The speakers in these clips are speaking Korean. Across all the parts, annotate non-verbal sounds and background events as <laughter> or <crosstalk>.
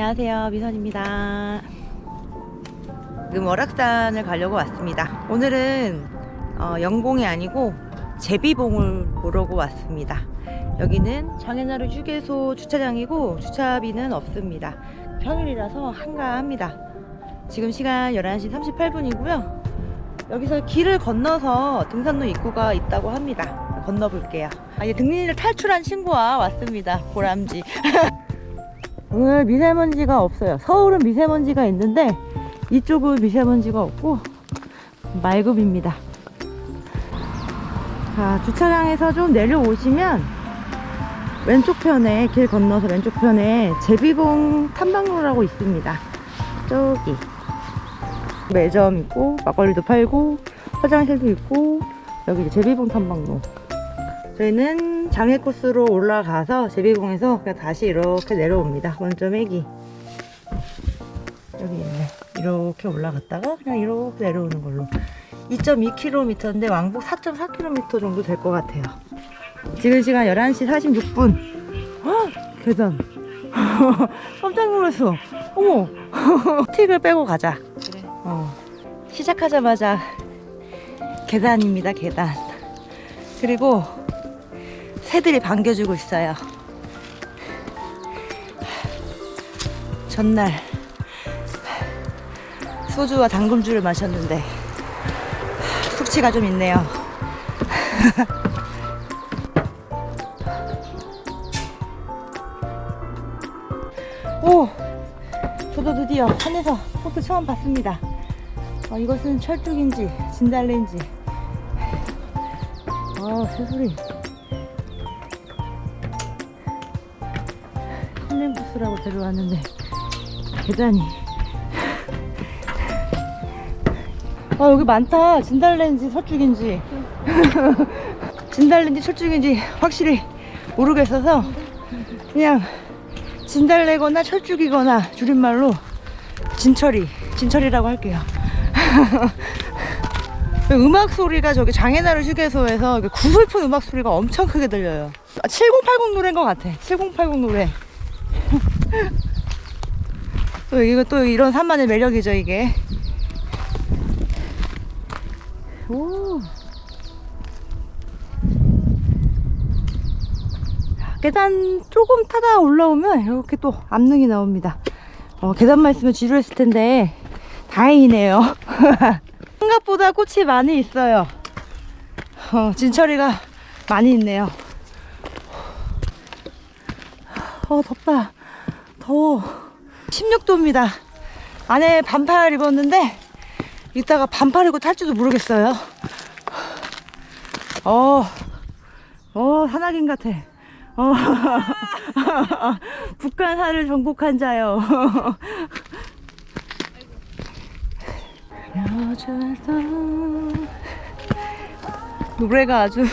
안녕하세요. 미선입니다. 지금 월악산을 가려고 왔습니다. 오늘은 어, 영봉이 아니고 제비봉을 보려고 왔습니다. 여기는 장애나루 휴게소 주차장이고 주차비는 없습니다. 평일이라서 한가합니다. 지금 시간 11시 38분이고요. 여기서 길을 건너서 등산로 입구가 있다고 합니다. 건너볼게요. 아, 이제 등린이를 탈출한 친구와 왔습니다. 보람지 <laughs> 오늘 미세먼지가 없어요. 서울은 미세먼지가 있는데 이쪽은 미세먼지가 없고 맑음입니다. 자, 주차장에서 좀 내려오시면 왼쪽 편에 길 건너서 왼쪽 편에 제비봉 탐방로라고 있습니다. 저기 매점 있고 막걸리도 팔고 화장실도 있고 여기 제비봉 탐방로 저희는 장애 코스로 올라가서 제비봉에서 그냥 다시 이렇게 내려옵니다. 원점 애기. 여기 있네. 이렇게 올라갔다가 그냥 이렇게 내려오는 걸로. 2.2km인데 왕복 4.4km 정도 될 것 같아요. 지금 시간 11시 46분. 헉, 계단. <laughs> 깜짝 놀랐어. 어머. <laughs> 틱을 빼고 가자. 그래. 어. 시작하자마자 계단입니다, 계단. 그리고 새들이 반겨주고 있어요. 전날 소주와 당금주를 마셨는데 숙취가 좀 있네요. <laughs> 오! 저도 드디어 산에서 코스 처음 봤습니다. 어, 이것은 철쭉인지 진달래인지 아 새소리 힐링부스라고 데려왔는데 계단이 아 여기 많다 진달래인지 서쭉인지 <laughs> 진달래인지 철쭉인지 확실히 모르겠어서 그냥 진달래거나 철쭉이거나 줄임말로 진철이 진철이라고 할게요 <laughs> 음악 소리가 저기 장애나루 휴게소에서 구슬픈 음악 소리가 엄청 크게 들려요. 아, 7080 노래인 것 같아. 7080 노래. 또 이거 또 이런 산만의 매력이죠 이게. 오. 계단 조금 타다 올라오면 이렇게 또 암릉이 나옵니다. 어, 계단만 있으면 지루했을 텐데 다행이네요. <laughs> 생각보다 꽃이 많이 있어요. 어, 진철이가 많이 있네요. 어, 덥다. 더워. 16도입니다. 안에 반팔 입었는데, 이따가 반팔 입고 탈지도 모르겠어요. 어, 어, 산악인 같아. 어, <laughs> 북한산을 정복한 자요. <laughs> 노래가 아주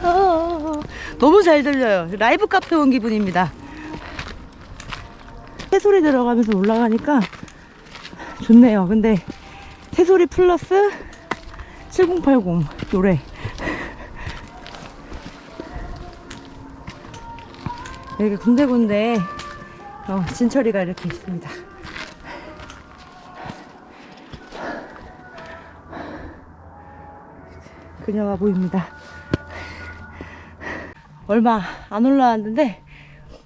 서- <laughs> 너무 잘 들려요 라이브 카페 온 기분입니다 새소리 들어가면서 올라가니까 좋네요 근데 새소리 플러스 7080 노래 여기 군데군데 어, 진철이가 이렇게 있습니다 그녀가 보입니다. 얼마 안 올라왔는데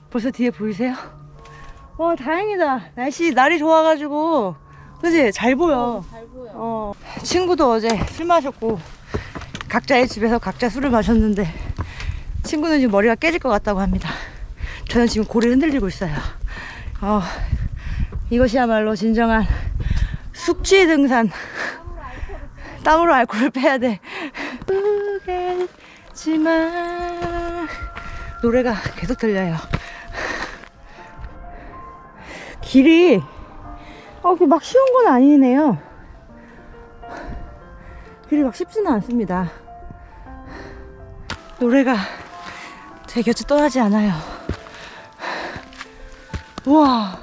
벌써 뒤에 보이세요? 와 다행이다. 날씨 날이 좋아가지고 그지 잘 보여. 잘 보여. 어 친구도 어제 술 마셨고 각자의 집에서 각자 술을 마셨는데 친구는 지금 머리가 깨질 것 같다고 합니다. 저는 지금 고리 흔들리고 있어요. 어 이것이야말로 진정한 숙취 등산. 땀으로 알코올을 빼야 돼. 모르겠지만 노래가 계속 들려요. 길이 어, 그막 쉬운 건 아니네요. 길이 막 쉽지는 않습니다. 노래가 제 곁을 떠나지 않아요. 우와,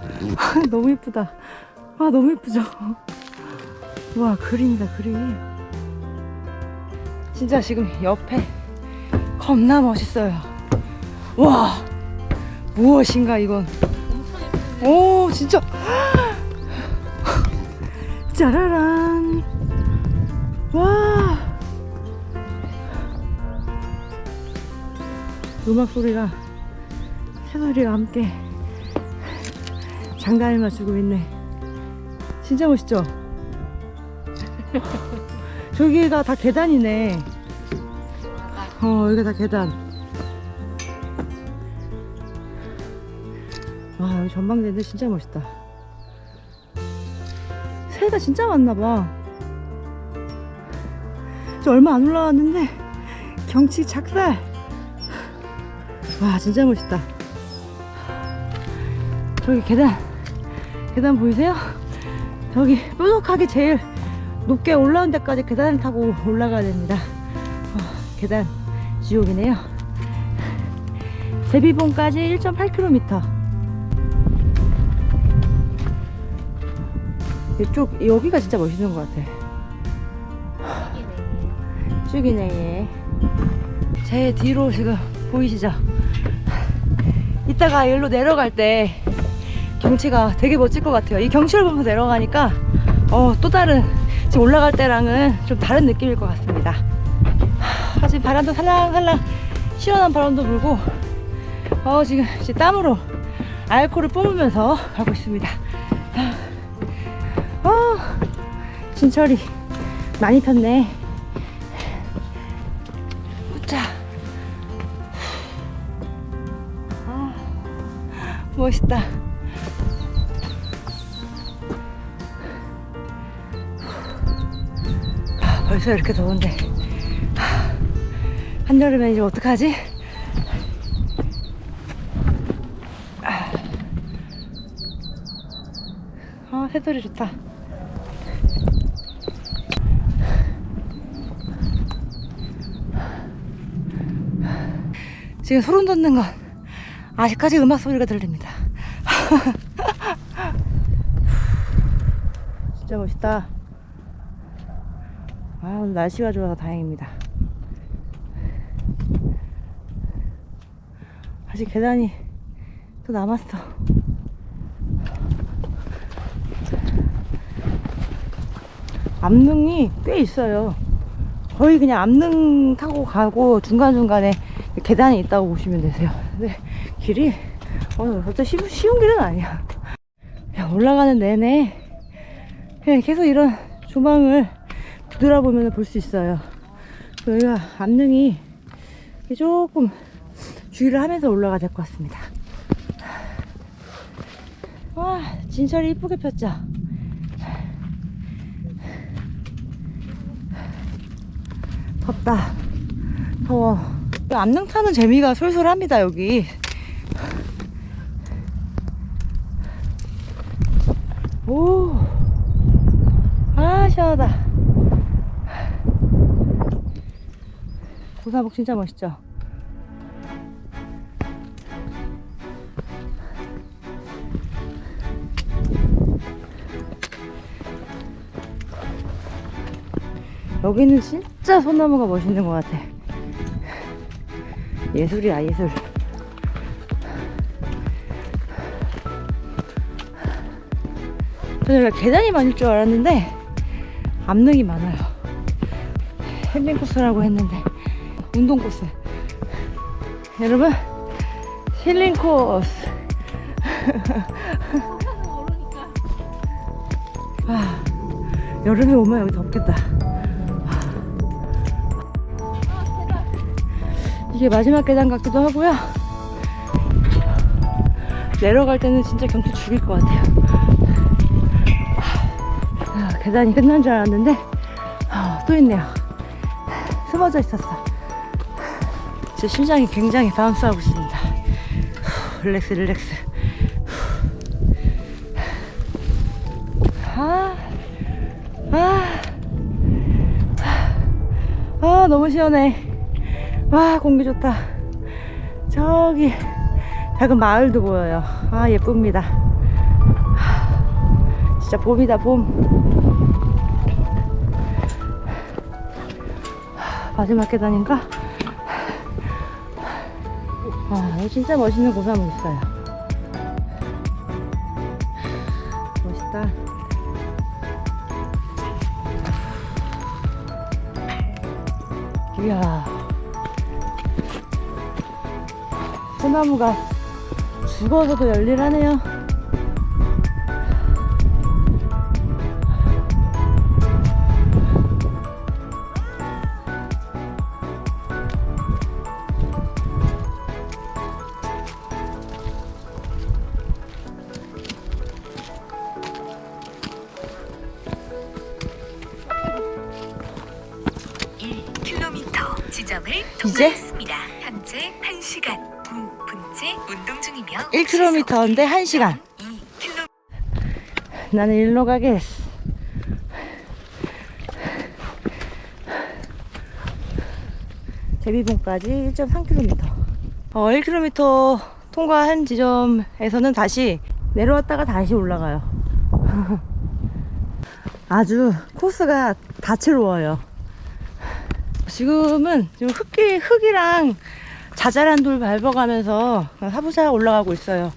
<laughs> 너무 예쁘다. 아, 너무 예쁘죠? 와 그림이다 그림 진짜 지금 옆에 겁나 멋있어요 와 무엇인가 이건. 오 진짜. 짜라란. 와. 음악 소리가 새소리와 함께 장단을 맞추고 있네. 진짜 멋있죠? 저기가 다 계단이네. 어 여기가 다 계단 와 여기 전망대인데 진짜 멋있다. 새가 진짜 많나봐. 저 얼마 안 올라왔는데 경치 작살. 와 진짜 멋있다. 저기 계단 계단 보이세요? 저기 뾰족하게 제일 높게 올라온 데까지 계단을 타고 올라가야 됩니다. 어, 계단 지옥이네요. 제비봉까지 1.8km 이쪽 여기가 진짜 멋있는 것 같아 쭉이네 제 뒤로 지금 보이시죠? 이따가 여기로 내려갈 때 경치가 되게 멋질 것 같아요. 이 경치를 보면서 내려가니까 어, 또 다른 지금 올라갈 때랑은 좀 다른 느낌일 것 같습니다. 하, 지금 바람도 살랑살랑 시원한 바람도 불고 어, 지금 땀으로 알코올을 뿜으면서 가고 있습니다. 진철이 많이 폈네. 우짜. 아, 멋있다. 아, 벌써 이렇게 더운데 하, 한여름에 이제 어떡하지? 아, 아 새소리 좋다 지금 소름 돋는 건 아직까지 음악 소리가 들립니다 <laughs> 진짜 멋있다 아, 오늘 날씨가 좋아서 다행입니다. 아직 계단이 또 남았어. 암릉이 꽤 있어요. 거의 그냥 암릉 타고 가고 중간중간에 계단이 있다고 보시면 되세요. 근데 길이 어, 어째 쉬운, 쉬운 길은 아니야. 올라가는 내내 그냥 계속 이런 조망을 뒤돌아보면 볼 수 있어요. 여기가 암릉이 조금 주의를 하면서 올라가야 될 것 같습니다. 와, 진철이 이쁘게 폈죠? 덥다. 더워. 암릉 타는 재미가 솔솔합니다, 여기. 오. 아, 시원하다. 고사복 진짜 멋있죠? 여기는 진짜 소나무가 멋있는 것 같아. 예술이야, 예술. 저는 계단이 많을 줄 알았는데, 암릉이 많아요. 힐링 코스라고 했는데, 운동 코스. 여러분, 힐링 코스. <laughs> 아, 여름에 오면 여기 덥겠다. 이게 마지막 계단 같기도 하고요. 내려갈 때는 진짜 경치 죽일 것 같아요. 아, 계단이 끝난 줄 알았는데 아, 또 있네요. 숨어져 있었어. 제 심장이 굉장히 바운스하고 있습니다. 후, 릴렉스, 릴렉스. 후. 아, 아, 아, 너무 시원해. 와 공기 좋다. 저기 작은 마을도 보여요. 아 예쁩니다. 진짜 봄이다 봄. 마지막 계단인가? 아 여기 진짜 멋있는 곳 한번 있어요. 멋있다. 이야. 소나무가 죽어서도 열일하네요. 이제? 1km인데 1시간. 2km 나는 일로 가겠어. 제비봉까지 1.3km. 어, 1km 통과한 지점에서는 다시 내려왔다가 다시 올라가요. <laughs> 아주 코스가 다채로워요. 지금은 지금 흙이, 흙이랑 자잘한 돌 밟아가면서 사부사 올라가고 있어요.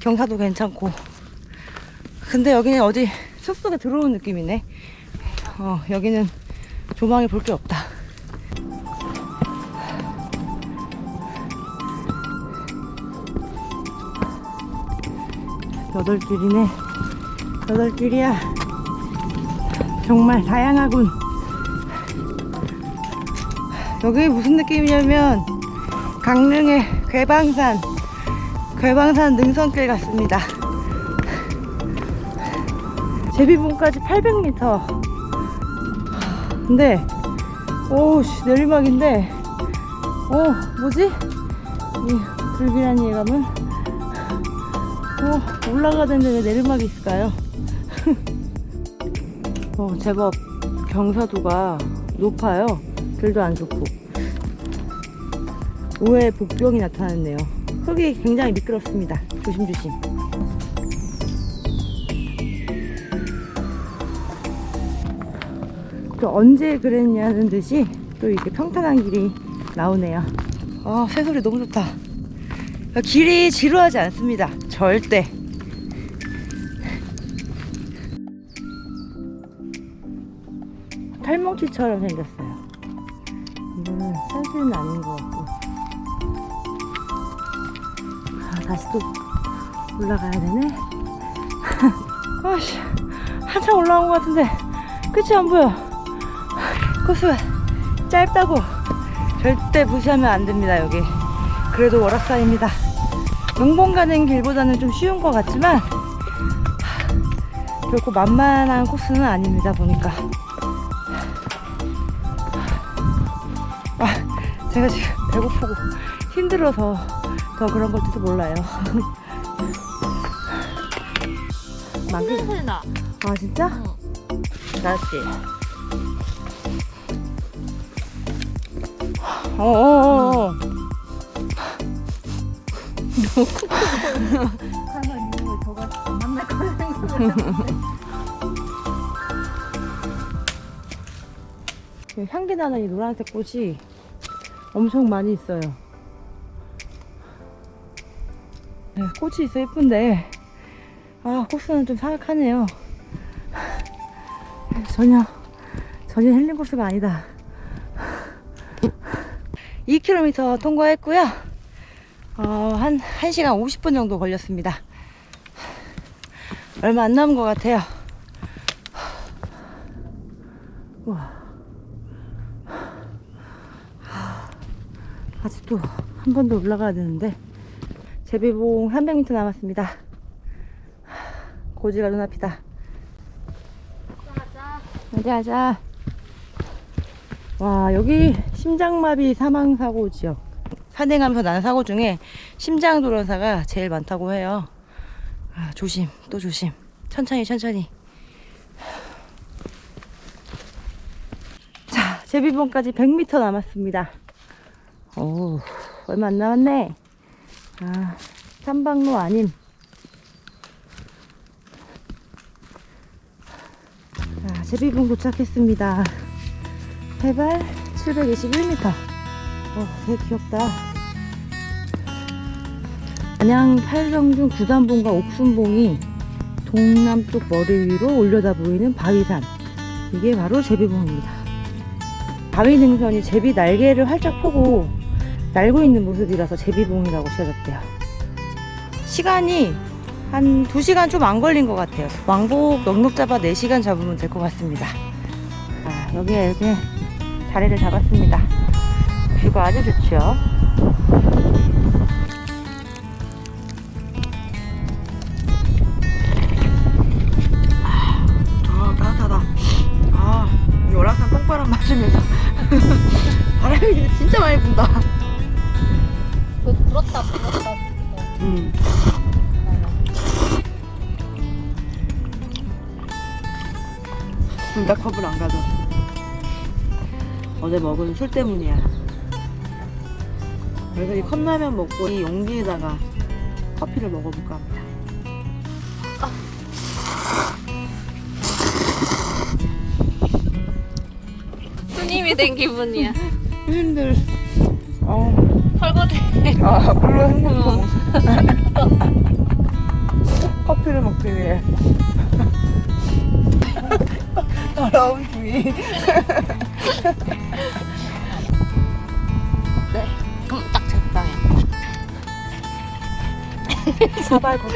경사도 괜찮고. 근데 여기는 어디 숲속에 들어온 느낌이네. 어, 여기는 조망에 볼게 없다. 여덟 길이네. 여덟 길이야. 정말 다양하군. 여기 무슨 느낌이냐면 강릉의 괴방산, 괴방산 능선길 같습니다. 제비봉까지 800m. 근데, 오씨, 내리막인데, 어, 뭐지? 이 불길한 예감은? 어, 올라가는데 왜 내리막이 있을까요? <laughs> 어, 제법 경사도가 높아요. 길도 안 좋고. 우회 복병이 나타났네요. 흙이 굉장히 미끄럽습니다. 조심조심. 또 언제 그랬냐는 듯이 또 이렇게 평탄한 길이 나오네요. 아, 새소리 너무 좋다. 길이 지루하지 않습니다. 절대. 탈몽치처럼 생겼어요. 이거는 산수는 아닌 것 같고. 다시 또 올라가야 되네. <laughs> 아씨, 한참 올라온 것 같은데 끝이 안 보여. 코스가 짧다고 절대 무시하면 안 됩니다 여기. 그래도 월악산입니다. 영봉 가는 길보다는 좀 쉬운 것 같지만 하, 결코 만만한 코스는 아닙니다 보니까. 아, 제가 지금 배고프고 힘들어서 더 그런 걸지도 몰라요. <laughs> 냄새 나. 아 진짜? 응. 나지. 어어어. 저가 안 만날 거라는 거. 향기 나는 이 노란색 꽃이 엄청 많이 있어요. 네, 꽃이 있어 예쁜데 아 코스는 좀 사악하네요. 전혀 전혀 힐링 코스가 아니다. 2km 통과했고요. 어, 한 1시간 50분 정도 걸렸습니다. 얼마 안 남은 것 같아요. 우와. 아직도 한 번 더 올라가야 되는데 제비봉 300m 남았습니다. 고지가 눈앞이다. 가자. 하자. 와 여기 심장마비 사망사고 지역. 산행하면서 나는 사고 중에 심장 돌연사가 제일 많다고 해요. 아, 조심 또 조심. 천천히 천천히. 자 제비봉까지 100m 남았습니다. 오 얼마 안 남았네. 아 삼방로 아님. 자, 제비봉 도착했습니다. 해발 721m. 어, 되게 귀엽다. 안양 팔정중 구단봉과 옥순봉이 동남쪽 머리 위로 올려다 보이는 바위산. 이게 바로 제비봉입니다. 바위 능선이 제비 날개를 활짝 펴고 날고 있는 모습이라서 제비봉이라고 지어졌대요. 시간이 한 2시간 좀 안 걸린 것 같아요. 왕복 넉넉 잡아 4시간 잡으면 될 것 같습니다. 아, 여기에 이렇게 자리를 잡았습니다. 뷰가 아주 좋죠. 아. 아, 열화산 똥바람 맞으면서 <laughs> 바람이 진짜 많이 분다. 그 불었다 불었다. 음. 나 컵을 안 가져. 어제 먹은 술 때문이야. 그래서 이 컵라면 먹고 이 용기에다가 커피를 먹어볼까 합니다. 스님이 된 기분이야. <laughs> 힘들. 어. 헐거대. 아, 물론 행복해서 커피를 먹기 위해. 더러운 주의. 네. 음, 딱 적당해. 사발 커피.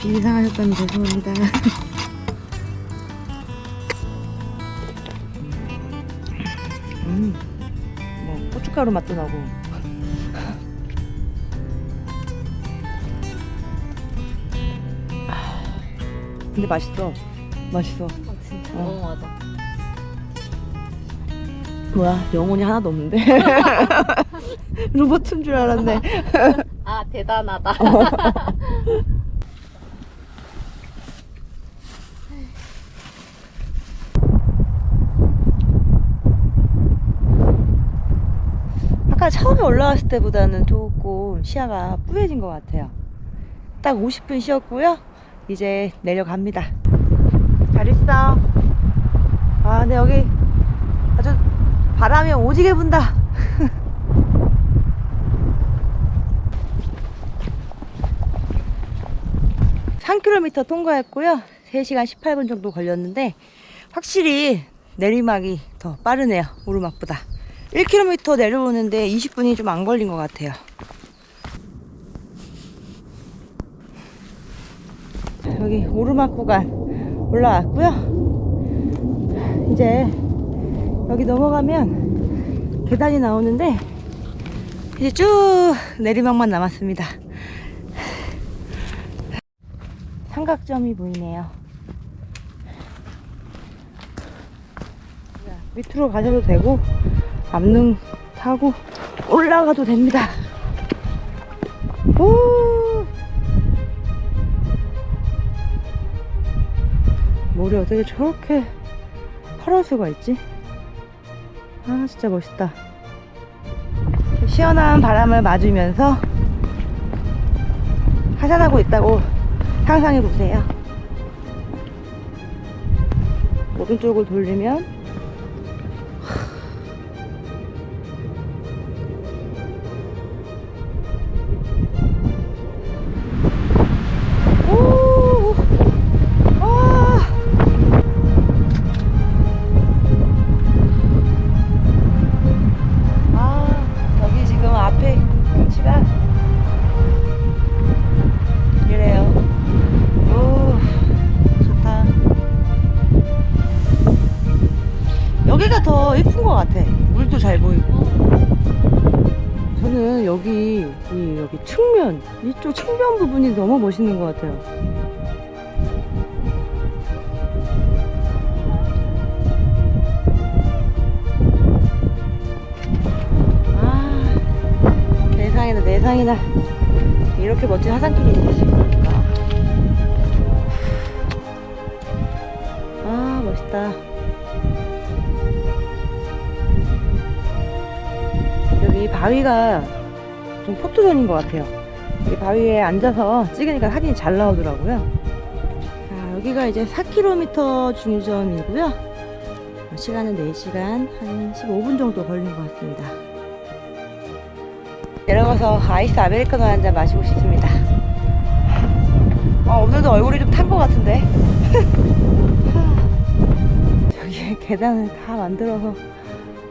비상하셨다면 죄송합니다. 고춧가루 맛도 나고. 아, 근데 맛있어. 맛있어. 진짜 어. 너무 맞아. 뭐야, 영혼이 하나도 없는데? <laughs> 로봇인 줄 알았네. 아 대단하다. <laughs> 아까 처음에 올라왔을 때보다는 조금 시야가 뿌얘진 것 같아요. 딱 50분 쉬었고요. 이제 내려갑니다. 잘 있어. 아, 근데 여기 아주 바람이 오지게 분다. <laughs> (3 km) 통과했고요 (3시간 18분) 정도 걸렸는데 확실히 내리막이 더 빠르네요 오르막보다 1km 내려오는데 20분이 좀 안 걸린 것 같아요. 여기 오르막 구간 올라왔고요. 이제 여기 넘어가면 계단이 나오는데 이제 쭉 내리막만 남았습니다. 삼각점이 보이네요. 밑으로 가셔도 되고 남능 타고 올라가도 됩니다. 오! 머리 어떻게 저렇게 파랄 수가 있지? 아, 진짜 멋있다. 시원한 바람을 맞으면서 하산하고 있다고 상상해 보세요. 오른쪽을 돌리면 멋있는 것 같아요. 아 세상에나 내상이나 이렇게 멋진 화산길이 있을까? 아 멋있다. 여기 바위가 좀 포토존인 것 같아요. 이 바위에 앉아서 찍으니까 사진이 잘 나오더라고요. 자, 여기가 이제 4km 중점이고요. 시간은 4시간 한 15분 정도 걸린 것 같습니다. 내려가서 아이스 아메리카노 한 잔 마시고 싶습니다. 아, 오늘도 얼굴이 좀 탄 것 같은데. <laughs> 저기 계단을 다 만들어서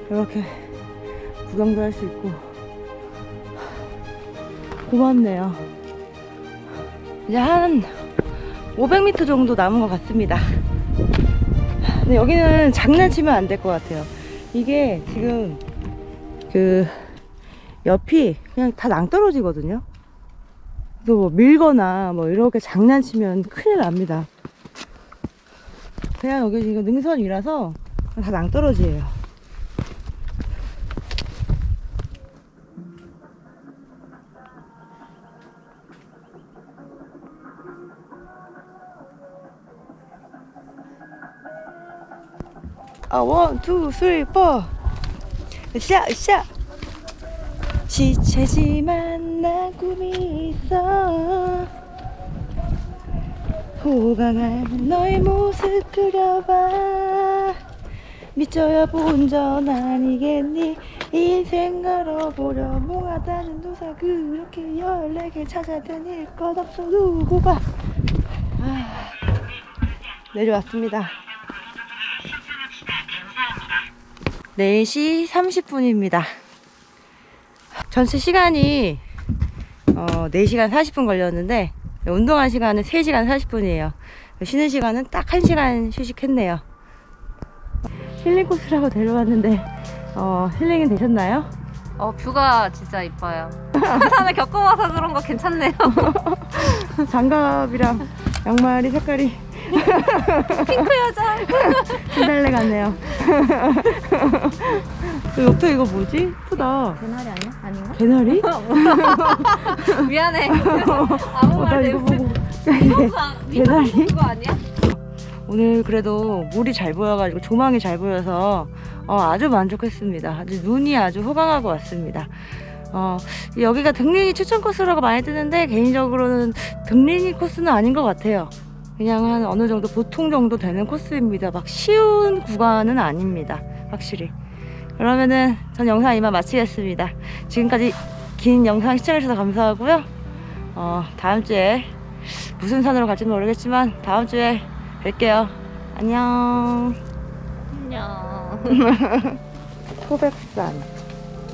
이렇게 구경도 할 수 있고. 고맙네요. 이제 한 500m 정도 남은 것 같습니다. 근데 여기는 장난치면 안 될 것 같아요. 이게 지금 그 옆이 그냥 다 낭떠러지거든요. 그래서 뭐 밀거나 뭐 이렇게 장난치면 큰일 납니다. 그냥 여기 지금 능선이라서 다 낭떠러지예요. 아, 원, 투, 쓰리, 포. 으쌰, 으쌰. 지체지만 난 꿈이 있어. 호강한 너의 모습 그려봐. 미쳐야 본전 아니겠니? 인생 걸어보려 몽하다는 도사 그렇게 열네 개 찾아다닐 것 없어 두고 봐. 아, 내려왔습니다. 4시 30분입니다. 전체 시간이 어, 4시간 40분 걸렸는데 운동한 시간은 3시간 40분이에요. 쉬는 시간은 딱 1시간 휴식했네요. 힐링 코스라고 데려왔는데 어, 힐링은 되셨나요? 어 뷰가 진짜 이뻐요. 산을 겪어와서 그런 거 괜찮네요. <laughs> 장갑이랑 양말이 색깔이 <laughs> 핑크 여자. <laughs> 신달래 같네요. <laughs> 그 옆에 이거 뭐지? 예쁘다. 개나리 아니야? 아닌가? 개나리? 미안해. 아무 어, 나말 이거 대고. 보고 개나리? 개나리? 그거 아니야? 오늘 그래도 물이 잘 보여가지고 조망이 잘 보여서 어, 아주 만족했습니다. 아주 눈이 아주 호강하고 왔습니다. 어, 여기가 등린이 추천 코스라고 많이 뜨는데 개인적으로는 등린이 코스는 아닌 것 같아요. 그냥 한 어느 정도 보통 정도 되는 코스입니다. 막 쉬운 구간은 아닙니다. 확실히. 그러면은 전 영상 이만 마치겠습니다. 지금까지 긴 영상 시청해주셔서 감사하고요. 어, 다음 주에 무슨 산으로 갈지는 모르겠지만 다음 주에 뵐게요. 안녕. 안녕. <laughs> 소백산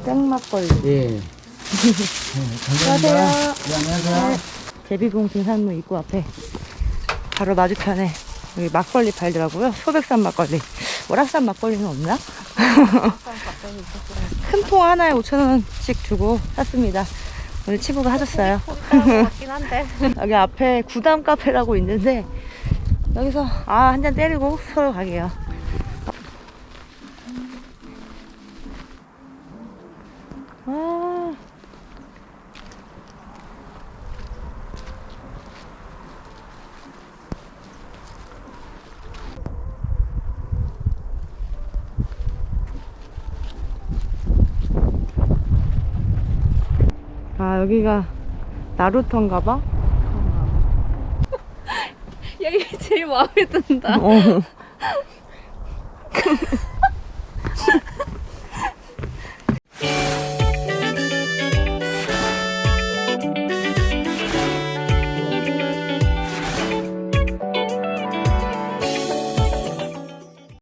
생막걸리. 예. <laughs> 네, 안녕하세요. 네, 안녕하세요. 제비봉 등산로 입구 앞에 바로 맞은편에 여기 막걸리 팔더라고요. 소백산 막걸리. 오락산 막걸리는 없나? <laughs> 큰 통 하나에 5,000원씩 주고 샀습니다. 오늘 치부가 하셨어요. <laughs> 여기 앞에 구담 카페라고 있는데 여기서 아 한 잔 때리고 서로 가게요. 아. 아 여기가 나루터인가 봐? <laughs> 여기 제일 마음에 든다. 어.